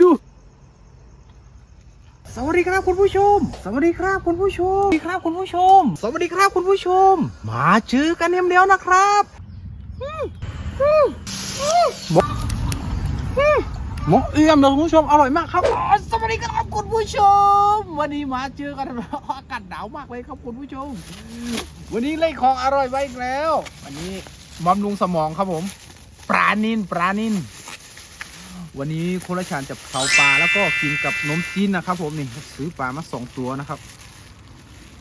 ดู สวัสดีครับคุณผู้ชม สวัสดีครับคุณผู้ชม สวัสดีครับคุณผู้ชม สวัสดีครับคุณผู้ชม มาเจอกันเดียวนะครับอืมอืมอืมหมกอืมหมกเอี่ยมเลยคุณผู้ชมอร่อยมากครับ สวัสดีครับคุณผู้ชม วันนี้มาเจอกันอากาศหนาวมากเลยครับคุณผู้ชม วันนี้เล่ของอร่อยไว้อีกแล้ว วันนี้บำรุงสมองครับผม ปลานินปลานิน วันนี้โคราชานจะเผาปลาแล้วก็กินกับนมจีนนะครับ ผมนี่ซื้อปลามาสองตัวนะครับ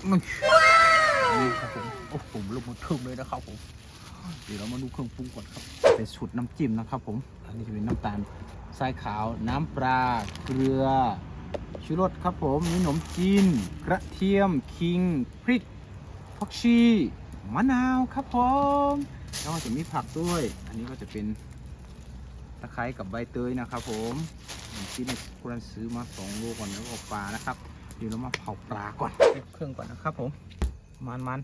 นี่ครับผมโอ้โหลงมาทึ่มเลยนะครับผมเดี๋ยวเรามาดูเครื่องปรุงก่อนครับเป็นสูตรน้ำจิ้มนะครับ ผมอันนี้จะเป็นน้ำตาลทรายขาวน้ำปลาเกลือชูรสครับผมมีขนมจีนกระเทียมคิงพริกผักชีมะนาวครับผมแล้วก็จะมีผักด้วย อันนี้ก็จะเป็น ตะไคร้กับใบเตยนะครับ ผมที่ในคุณซื้อมาสองโลก่อนแล้วก็ปลานะครับเดี๋ยวเรามาเผาปลาก่อนเก็บเครื่องก่อนนะครับ ผมมันมัน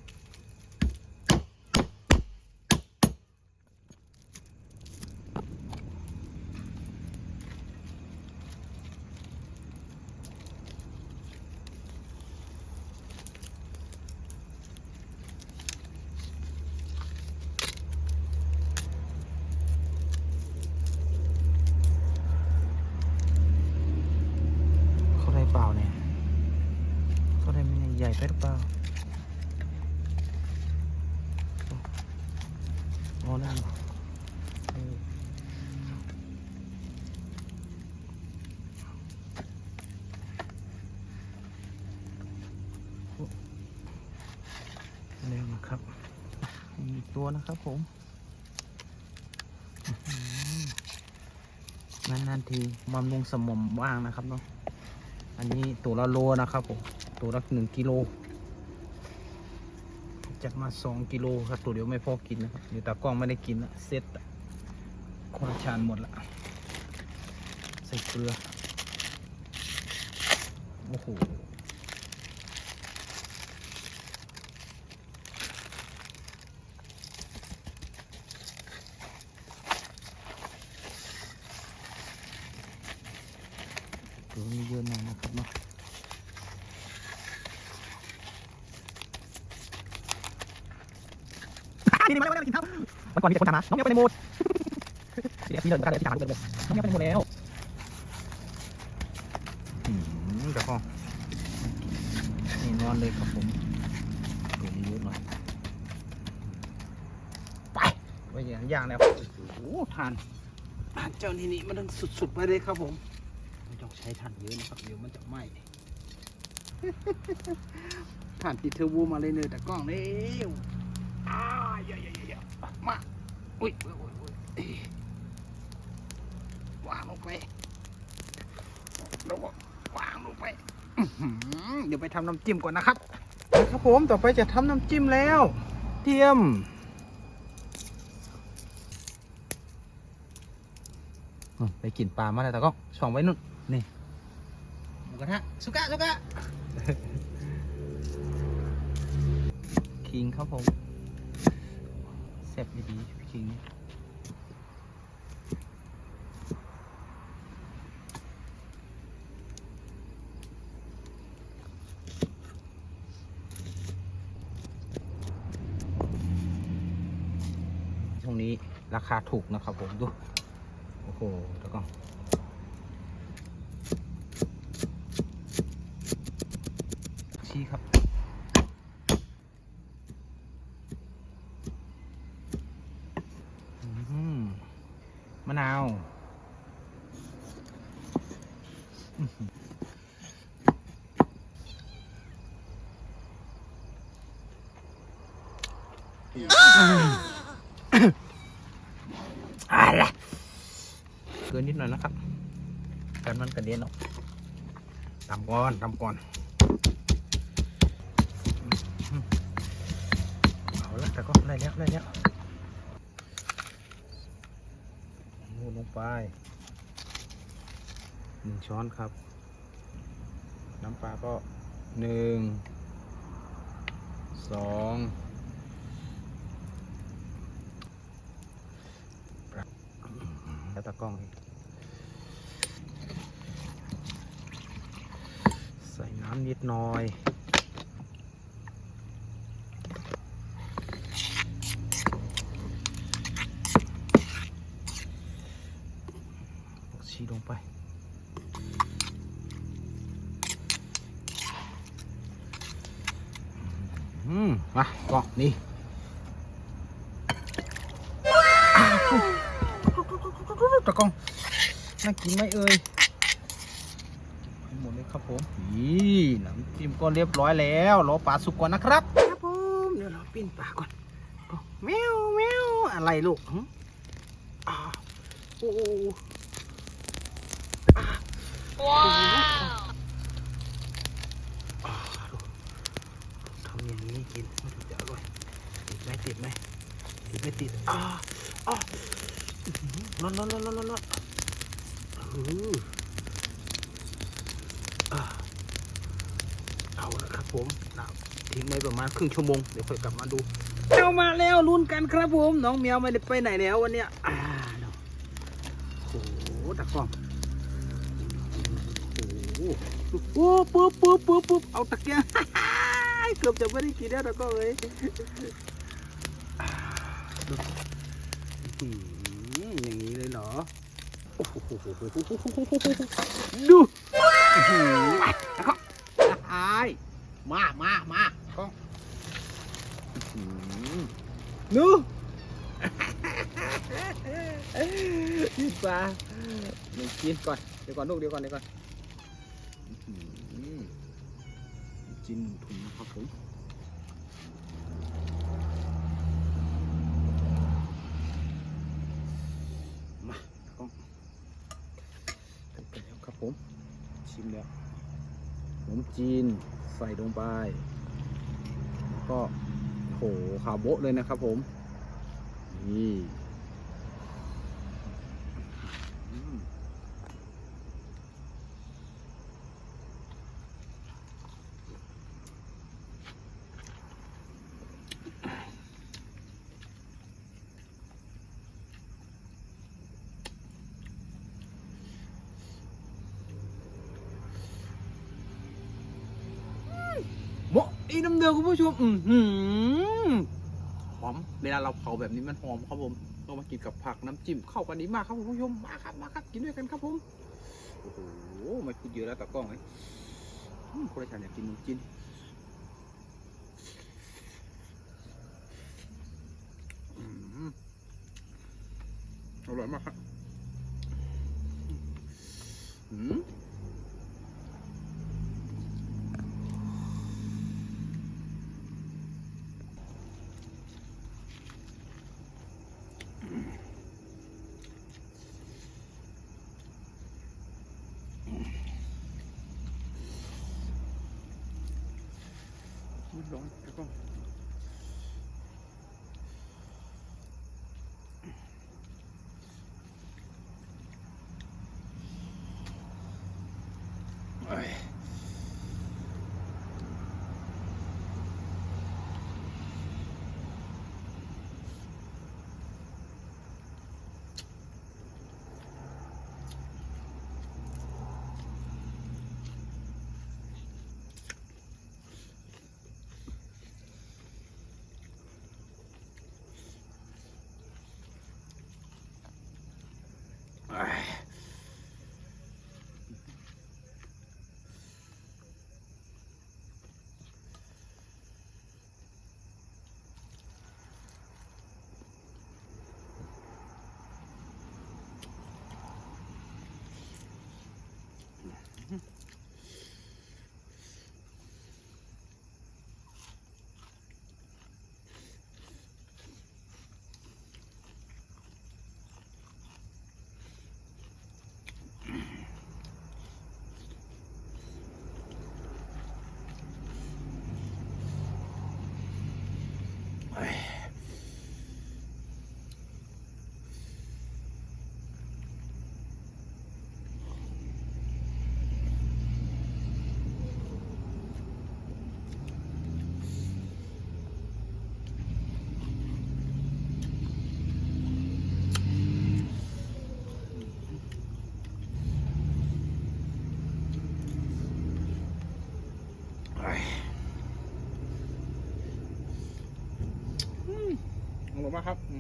เขาได้เปล่าเนี่ยเขาได้ไม่ ใหญ่ไปหรือเปล่าโอ้นั่นเออเร็วนะครับมีอีกตัวนะครับผมนานๆทีบำรุงสมองว่างนะครับเนาะ อันนี้ตัวละโลนะครับผมตัวละหนึ่งกิโลจัดมาสองกิโลครับตัวเดียวไม่พอกินนะครับเดี๋ยวตากล้องไม่ได้กินละเซ็ตคนละชานหมดละใส่เกลือโอ้โห ตัวนี้เยอะหน่อยนะครับเนาะ นี่นี่มาแล้วกินข้าววันก่อนมีแต่คนถามหาน้องเมียไปในโหมดเดี๋ยวพี่เดินกันเลยพี่ถามเดินเลยน้องเมียไปในโหมดแล้วอืมเดี๋ยวพอนี่นอนเลยครับผมตัวนี้เยอะหน่อย ไปไปอย่างย่างแล้วโอ้โหทานทานเจ้านี่นี่มันต้องสุดๆไปเลยครับผมไม่ต้องใช้ถ่านเยอะนะครับเดี๋ยวมันจะไหม้ถ่านติดเทอร์โบมาเลยเนอะแต่กล้องเร็วอ้าวเยอะมาอุ้ยอุ้ยอุ้ยวางลงไปแล้วก็วางลงไปเดี๋ยวไปทำน้ำจิ้มก่อนนะครับนะครับผมต่อไปจะทำน้ำจิ้มแล้ว เตรียมไปกินปลามาแล้วแต่ก็ช่องไว้นู่นนี่หมูกระทะสุกะสุกะคิงครับผม ซ่บดีจริงช่วงนี้ราคาถูกนะครับผมดู โอ้โหแล้วก็ ชีครับ อืม มะนาวอื้อหืออะไรเกินนิดหน่อยนะครับกันมันกระเด็นออกตำก่อนตำก่อน เอาละแต่ก็ได้แล้วได้แล้ว นูลงไปหนึ่งช้อนครับ น้ำปลาก็หนึ่งสองแล้วตตากล้องเองใส่น้ำนิดหน่อย ชีลงไป อืม มาก็นี่ตะกล้องน่ากินไหมเอ่ยให้หมดเลยครับผมนี่น้ำจิ้มก็เรียบร้อยแล้วรอปลาสุกก่อนนะครับ ครับผมเดี๋ยวเราปิ้งปลาก่อนก็แมวแมวอะไรลูกหึอ่าโอ้ โหอ่าดูทำอย่างนี้กินมันถึงจะอร่อยติดไหมติดไหมติดไม่ติดอ่าอ่าอื้อหือร้อนอนนอนนอนเอาละครับผมนะทิ้งไว้ประมาณครึ่งชั่วโมงเดี๋ยวค่อยกลับมาดูเอามาแล้วลุ้นกันครับผมน้องแมวไม่ได้ไปไหนแล้ววันเนี้ยอ่าโอ้โหตะกล้อง ปุ๊บปุ๊บปุ๊บปุ๊บปุ๊บเอาตะเกียงเกือบจะไม่ได้กินแล้วก็เลยอย่างนี้เลยเหรอดูอื้อหือแล้วก็อายมามามาก้องอื้อหือดูพี่ปลาหนูกินก่อน เดี๋ยวก่อนลูกเดี๋ยวก่อนเดี๋ยวก่อน อืม จิ้นถุงนะครับผมมาต้องเต็มไปแล้วครับผม ชิมแล้วขนมจีนใส่ลงไป แล้วก็โหขาโบ๊ะเลยนะครับผม นี่อืม โมะ อีน้ำเดือคุณผู้ชมอือหือมเวลาเราเผาแบบนี้มันหอมครับผมต้องมากินกับผักน้ำจิ้มเข้ากันดีมากครับคุณผู้ชมมาครับมาครับกินด้วยกันครับผมโอ้โหม่พูดเยอะแล้วตากล้องเลยอืมคนละชาอยากกินขนมจีนอืมอร่อยมากครับ Lord, here go. Alright.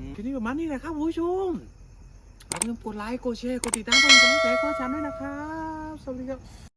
ากครับอืมคลิปนี้ประมาณนี้แหละครับคุณผู้ชมอย่าลืมกดไลค์กดแชร์กดติดตามเพื่อนกำลังใจให้ข้อชันด้วยนะครับ สวัสดีครับ